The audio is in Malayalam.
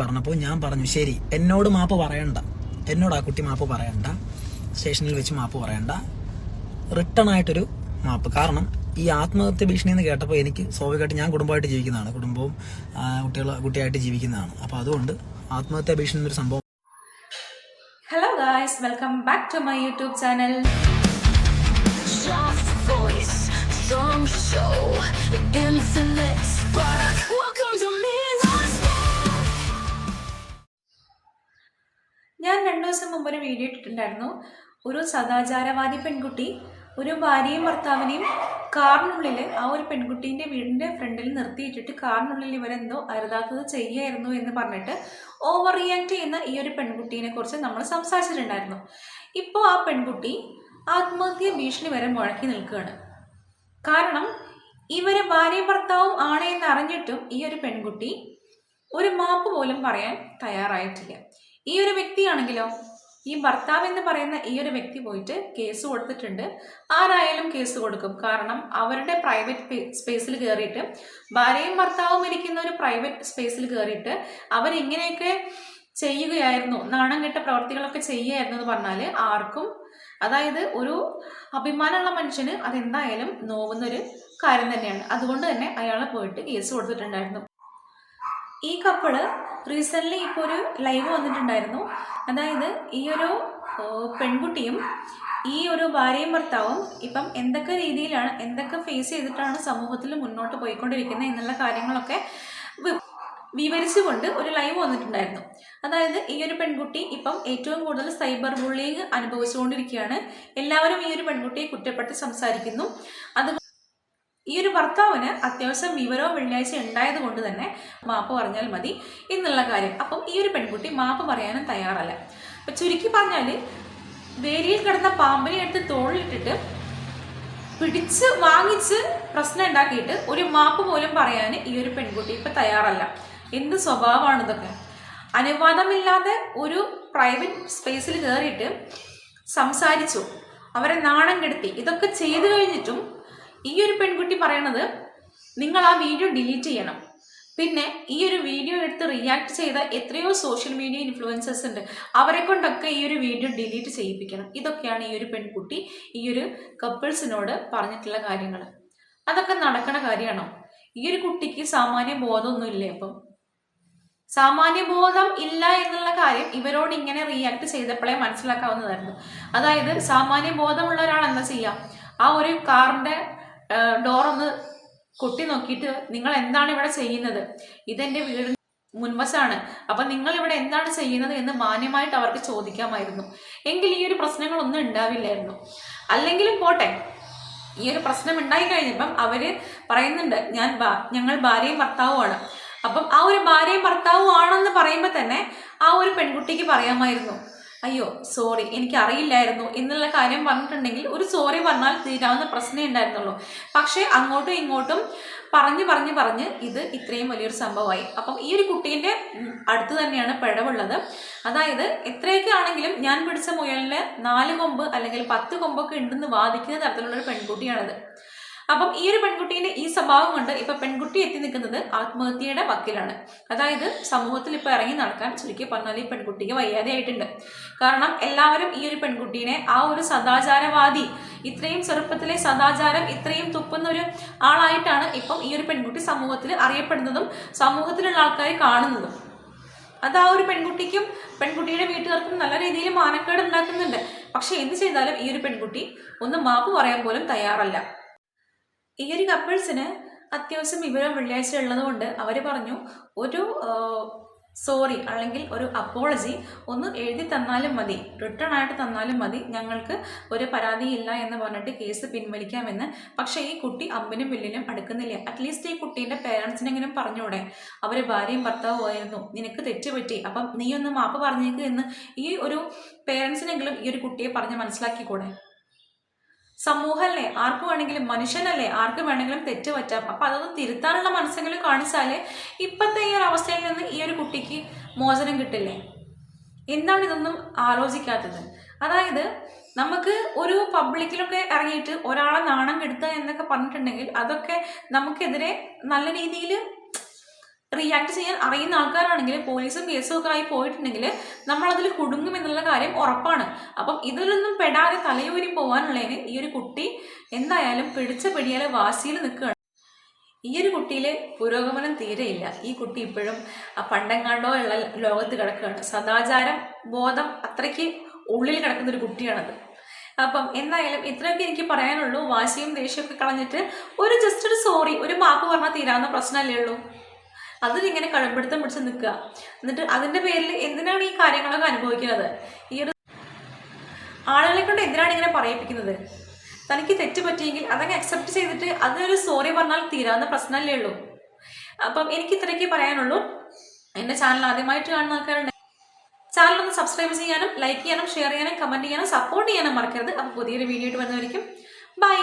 പറഞ്ഞപ്പോൾ ഞാൻ പറഞ്ഞു ശരി എന്നോട് മാപ്പ് പറയണ്ട. എന്നോട് ആ കുട്ടി മാപ്പ് പറയണ്ട. സ്റ്റേഷനിൽ വെച്ച് മാപ്പ് പറയണ്ട. റിട്ടേൺ ആയിട്ടൊരു മാപ്പ്. കാരണം ഈ ആത്മഹത്യ ഭീഷണി എന്ന് കേട്ടപ്പോൾ എനിക്ക് സ്വാഭാവികമായിട്ട് ഞാൻ കുടുംബമായിട്ട് ജീവിക്കുന്നതാണ്. കുടുംബവും കുട്ടികൾ കുട്ടിയായിട്ട് ജീവിക്കുന്നതാണ്. അപ്പോൾ അതുകൊണ്ട് ആത്മഹത്യ ഭീഷണി എന്നൊരു സംഭവം hello guys welcome back to my YouTube channel song show, infinite spark. Welcome to ഞാൻ രണ്ടു ദിവസം മുമ്പ് ഒരു വീഡിയോ ഇട്ടിട്ടുണ്ടായിരുന്നു. ഒരു സദാചാരവാദി പെൺകുട്ടി ഒരു ഭാര്യയും ഭർത്താവിനെയും കാറിനുള്ളിൽ ആ ഒരു പെൺകുട്ടീന്റെ വീടിന്റെ ഫ്രണ്ടിൽ നിർത്തിയിട്ടിട്ട് കാറിനുള്ളിൽ ഇവരെന്തോ അരുതാത്തത് ചെയ്യായിരുന്നു എന്ന് പറഞ്ഞിട്ട് ഓവർ റിയാക്ട് ചെയ്യുന്ന ഈ ഒരു പെൺകുട്ടീനെ കുറിച്ച് നമ്മൾ സംസാരിച്ചിട്ടുണ്ടായിരുന്നു. ഇപ്പോൾ ആ പെൺകുട്ടി ആത്മഹത്യ ഭീഷണി വരെ മുഴക്കി നിൽക്കുകയാണ്. കാരണം ഇവർ ഭാര്യയും ഭർത്താവും ആണ് എന്ന് അറിഞ്ഞിട്ടും ഈ ഒരു പെൺകുട്ടി ഒരു മാപ്പ് പോലും പറയാൻ തയ്യാറായിട്ടില്ല. ഈ ഒരു വ്യക്തിയാണെങ്കിലോ ഈ ഭർത്താവ് എന്ന് പറയുന്ന ഈ ഒരു വ്യക്തി പോയിട്ട് കേസ് കൊടുത്തിട്ടുണ്ട്. ആരായാലും കേസ് കൊടുക്കും. കാരണം അവരുടെ പ്രൈവറ്റ് സ്പേസിൽ കയറിയിട്ട് ഭാര്യയും ഭർത്താവും ഇരിക്കുന്ന ഒരു പ്രൈവറ്റ് സ്പേസിൽ കയറിയിട്ട് അവരിങ്ങനെയൊക്കെ ചെയ്യുകയായിരുന്നു. നാണം കെട്ട പ്രവർത്തികളൊക്കെ ചെയ്യുകയായിരുന്നു എന്ന് പറഞ്ഞാൽ ആർക്കും അതായത് ഒരു അഭിമാനമുള്ള മനുഷ്യന് അതെന്തായാലും നോവുന്നൊരു കാര്യം തന്നെയാണ്. അതുകൊണ്ട് തന്നെ അയാളെ പോയിട്ട് കേസ് കൊടുത്തിട്ടുണ്ടായിരുന്നു. ഈ കപ്പിൾ റീസെന്റ്ലി ഇപ്പോൾ ഒരു ലൈവ് വന്നിട്ടുണ്ടായിരുന്നു. അതായത് ഈ ഒരു പെൺകുട്ടിയും ഈ ഒരു ഭാര്യയും ഭർത്താവും ഇപ്പം എന്തൊക്കെ രീതിയിലാണ് എന്തൊക്കെ ഫേസ് ചെയ്തിട്ടാണ് സമൂഹത്തിൽ മുന്നോട്ട് പോയിക്കൊണ്ടിരിക്കുന്നത് എന്നുള്ള കാര്യങ്ങളൊക്കെ വിവരിച്ചുകൊണ്ട് ഒരു ലൈവ് വന്നിട്ടുണ്ടായിരുന്നു. അതായത് ഈ ഒരു പെൺകുട്ടി ഇപ്പം ഏറ്റവും കൂടുതൽ സൈബർ ബുള്ളിങ് അനുഭവിച്ചുകൊണ്ടിരിക്കുകയാണ്. എല്ലാവരും ഈ ഒരു പെൺകുട്ടിയെ കുറ്റപ്പെട്ട് സംസാരിക്കുന്നു. അത് ഈ ഒരു ഭർത്താവിന് അത്യാവശ്യം വിവരവും വെള്ളിയാഴ്ച ഉണ്ടായത് കൊണ്ട് തന്നെ മാപ്പ് പറഞ്ഞാൽ മതി എന്നുള്ള കാര്യം. അപ്പം ഈ ഒരു പെൺകുട്ടി മാപ്പ് പറയാനും തയ്യാറല്ല. അപ്പം ചുരുക്കി പറഞ്ഞാൽ വേലിയിൽ കിടന്ന പാമ്പിനെ എടുത്ത് തോളിലിട്ടിട്ട് പിടിച്ച് വാങ്ങിച്ച് പ്രശ്നം ഉണ്ടാക്കിയിട്ട് ഒരു മാപ്പ് പോലും പറയാൻ ഈ ഒരു പെൺകുട്ടി ഇപ്പം തയ്യാറല്ല. എന്ത് സ്വഭാവമാണ് ഇതൊക്കെ? അനുവാദമില്ലാതെ ഒരു പ്രൈവറ്റ് സ്പേസിൽ കയറിയിട്ട് സംസാരിച്ചു. അവരെ നാണം കെടുത്തി. ഇതൊക്കെ ചെയ്തു കഴിഞ്ഞിട്ടും ഈ ഒരു പെൺകുട്ടി പറയണത് നിങ്ങൾ ആ വീഡിയോ ഡിലീറ്റ് ചെയ്യണം. പിന്നെ ഈ ഒരു വീഡിയോ എടുത്ത് റിയാക്ട് ചെയ്ത എത്രയോ സോഷ്യൽ മീഡിയ ഇൻഫ്ലുവൻസേഴ്സ് ഉണ്ട്. അവരെ കൊണ്ടൊക്കെ ഈ ഒരു വീഡിയോ ഡിലീറ്റ് ചെയ്യിപ്പിക്കണം. ഇതൊക്കെയാണ് ഈ ഒരു പെൺകുട്ടി ഈ ഒരു കപ്പിൾസിനോട് പറഞ്ഞിട്ടുള്ള കാര്യങ്ങൾ അതൊക്കെ നടക്കണ കാര്യമാണോ? ഈ ഒരു കുട്ടിക്ക് സാമാന്യ ബോധമൊന്നും ഇല്ലേ അപ്പം? സാമാന്യ ബോധം ഇല്ല എന്നുള്ള കാര്യം ഇവരോട് ഇങ്ങനെ റിയാക്ട് ചെയ്തപ്പോഴേ മനസ്സിലാക്കാവുന്നതായിരുന്നു. അതായത് സാമാന്യ ബോധമുള്ള ഒരാൾ എന്താ ചെയ്യുക ആ ഒരു കാറിന്റെ ഡോർ ഒന്ന് കൊട്ടി നോക്കിയിട്ട് നിങ്ങൾ എന്താണ് ഇവിടെ ചെയ്യുന്നത്? ഇതെന്റെ വീട് മുൻവശാണ്. അപ്പൊ നിങ്ങൾ ഇവിടെ എന്താണ് ചെയ്യുന്നത്? എന്ന് മാന്യമായിട്ട് അവർക്ക് ചോദിക്കാമായിരുന്നു. എങ്കിൽ ഈ ഒരു പ്രശ്നങ്ങളൊന്നും ഉണ്ടാവില്ലായിരുന്നു. അല്ലെങ്കിലും പോട്ടെ ഈ ഒരു പ്രശ്നം ഉണ്ടായി കഴിഞ്ഞപ്പം അവർ പറയുന്നുണ്ട് ഞാൻ ഞങ്ങൾ ഭാര്യയും ഭർത്താവുമാണ്. അപ്പം ആ ഒരു ഭാര്യയും ഭർത്താവും ആണെന്ന് പറയുമ്പോൾ തന്നെ ആ ഒരു പെൺകുട്ടിക്ക് പറയാമായിരുന്നു. അയ്യോ സോറി എനിക്ക് അറിയില്ലായിരുന്നു എന്നുള്ള കാര്യം പറഞ്ഞിട്ടുണ്ടെങ്കിൽ ഒരു സോറി പറഞ്ഞാൽ തീരാവുന്ന പ്രശ്നമേ ഉണ്ടായിരുന്നുള്ളൂ. പക്ഷേ അങ്ങോട്ടും ഇങ്ങോട്ടും പറഞ്ഞ് പറഞ്ഞ് പറഞ്ഞ് ഇത് ഇത്രയും വലിയൊരു സംഭവമായി. അപ്പം ഈ ഒരു കുട്ടീന്റെ അടുത്ത് തന്നെയാണ് പിഴവുള്ളത്. അതായത് എത്രയൊക്കെ ആണെങ്കിലും ഞാൻ പിടിച്ച മുയലിന് നാല് കൊമ്പ് അല്ലെങ്കിൽ പത്ത് കൊമ്പൊക്കെ ഉണ്ടെന്ന് വാദിക്കുന്ന തരത്തിലുള്ളൊരു പെൺകുട്ടിയാണിത്. അപ്പം ഈ ഒരു പെൺകുട്ടീന്റെ ഈ സ്വഭാവം കൊണ്ട് ഇപ്പൊ പെൺകുട്ടി എത്തി നിൽക്കുന്നത് ആത്മഹത്യയുടെ വക്കിലാണ്. അതായത് സമൂഹത്തിൽ ഇപ്പൊ ഇറങ്ങി നടക്കാൻ ചുരുക്കി പറഞ്ഞാൽ ഈ പെൺകുട്ടിക്ക് വയ്യാതെയായിട്ടുണ്ട്. കാരണം എല്ലാവരും ഈ ഒരു പെൺകുട്ടീനെ ആ ഒരു സദാചാരവാദി ഇത്രയും ചെറുപ്പത്തിലെ സദാചാരം ഇത്രയും തുപ്പുന്ന ഒരു ആളായിട്ടാണ് ഇപ്പം ഈ ഒരു പെൺകുട്ടി സമൂഹത്തിൽ അറിയപ്പെടുന്നതും സമൂഹത്തിലുള്ള ആൾക്കാർ കാണുന്നതും. അത് ആ ഒരു പെൺകുട്ടിക്കും പെൺകുട്ടിയുടെ വീട്ടുകാർക്കും നല്ല രീതിയിൽ മാനക്കേട് ഉണ്ടാക്കുന്നുണ്ട് പക്ഷെ എന്ത് ചെയ്താലും ഈ ഒരു പെൺകുട്ടി ഒന്ന് മാപ്പ് പറയാൻ പോലും തയ്യാറല്ല. ഈ ഒരു കപ്പിൾസിന് അത്യാവശ്യം വിവരം വെള്ളിയാഴ്ച ഉള്ളതുകൊണ്ട് അവർ പറഞ്ഞു ഒരു സോറി അല്ലെങ്കിൽ ഒരു അപ്പോളജി ഒന്ന് എഴുതി തന്നാലും മതി റിട്ടേൺ ആയിട്ട് തന്നാലും മതി ഞങ്ങൾക്ക് ഒരു പരാതിയില്ല എന്ന് പറഞ്ഞിട്ട് കേസ് പിൻവലിക്കാമെന്ന്. പക്ഷേ ഈ കുട്ടി അമ്പിനും വില്ലിനും അടുക്കുന്നില്ല. അറ്റ്ലീസ്റ്റ് ഈ കുട്ടീന്റെ പേരൻസിനെങ്കിലും പറഞ്ഞൂടെ. അവർ ഭാര്യയും ഭർത്താവും ആയിരുന്നു. നിനക്ക് തെറ്റുപറ്റി. അപ്പം നീ ഒന്ന് മാപ്പ് പറഞ്ഞേക്ക് എന്ന് ഈ ഒരു പേരൻസിനെങ്കിലും ഈ ഒരു കുട്ടിയെ പറഞ്ഞ് മനസ്സിലാക്കിക്കൂടെ? സമൂഹമല്ലേ ആർക്ക് വേണമെങ്കിലും മനുഷ്യനല്ലേ? ആർക്ക് വേണമെങ്കിലും തെറ്റ് പറ്റാം. അപ്പം അതൊന്നും തിരുത്താനുള്ള മനസ്സെങ്കിലും കാണിച്ചാലേ ഇപ്പോഴത്തെ ഈ ഒരു അവസ്ഥയിൽ നിന്ന് ഈ ഒരു കുട്ടിക്ക് മോചനം കിട്ടില്ലേ? എന്താണ് ഇതൊന്നും ആലോചിക്കാത്തത്? അതായത് നമുക്ക് ഒരു പബ്ലിക്കിലൊക്കെ ഇറങ്ങിയിട്ട് ഒരാളെ നാണം കെടുത്തുക എന്നൊക്കെ പറഞ്ഞിട്ടുണ്ടെങ്കിൽ അതൊക്കെ നമുക്കെതിരെ നല്ല രീതിയിൽ റിയാക്ട് ചെയ്യാൻ അറിയുന്ന ആൾക്കാരാണെങ്കിൽ പോലീസും കേസും ഒക്കെ ആയി പോയിട്ടുണ്ടെങ്കിൽ നമ്മളതിൽ കുടുങ്ങും എന്നുള്ള കാര്യം ഉറപ്പാണ്. അപ്പം ഇതിലൊന്നും പെടാതെ തലയൂരി പോകാനുള്ളതിന് ഈ ഒരു കുട്ടി എന്തായാലും പിടിച്ച പിടിയാലെ വാശിയിൽ നിൽക്കുകയാണ്. ഈ ഒരു കുട്ടിയിൽ പുരോഗമനം തീരെയില്ല ഈ കുട്ടി ഇപ്പോഴും ആ പണ്ടെങ്ങാണ്ടോ ഉള്ള ലോകത്ത് കിടക്കുകയാണ്. സദാചാരം ബോധം അത്രയ്ക്ക് ഉള്ളിൽ കിടക്കുന്ന ഒരു കുട്ടിയാണത്. അപ്പം എന്തായാലും ഇത്രയൊക്കെ എനിക്ക് പറയാനുള്ളൂ. വാശിയും ദേഷ്യമൊക്കെ കളഞ്ഞിട്ട് ഒരു ജസ്റ്റ് ഒരു സോറി ഒരു മാപ്പ് പറഞ്ഞാൽ തീരാവുന്ന പ്രശ്നമല്ലേ ഉള്ളൂ? അതിലിങ്ങനെ കഴമ്പിടുത്തം പിടിച്ച് നിൽക്കുക. എന്നിട്ട് അതിന്റെ പേരിൽ എന്തിനാണ് ഈ കാര്യങ്ങളൊക്കെ അനുഭവിക്കുന്നത്? ഈ ഒരു ആളുകളെ കൊണ്ട് എന്തിനാണ് ഇങ്ങനെ പറയിപ്പിക്കുന്നത്? തനിക്ക് തെറ്റ് പറ്റിയെങ്കിൽ അതങ്ങ് അക്സെപ്റ്റ് ചെയ്തിട്ട് അതിനൊരു സോറി പറഞ്ഞാൽ തീരാവുന്ന പ്രശ്നമല്ലേ ഉള്ളൂ. അപ്പം എനിക്ക് ഇത്രയൊക്കെ പറയാനുള്ളൂ. എന്റെ ചാനൽ ആദ്യമായിട്ട് കാണുന്ന ആൾക്കാരുണ്ട് ചാനൽ ഒന്ന് സബ്സ്ക്രൈബ് ചെയ്യാനും ലൈക്ക് ചെയ്യാനും ഷെയർ ചെയ്യാനും കമന്റ് ചെയ്യാനും സപ്പോർട്ട് ചെയ്യാനും മറക്കരുത്. അപ്പോൾ പുതിയൊരു വീഡിയോ ആയിട്ട് വരുന്നതായിരിക്കും ബൈ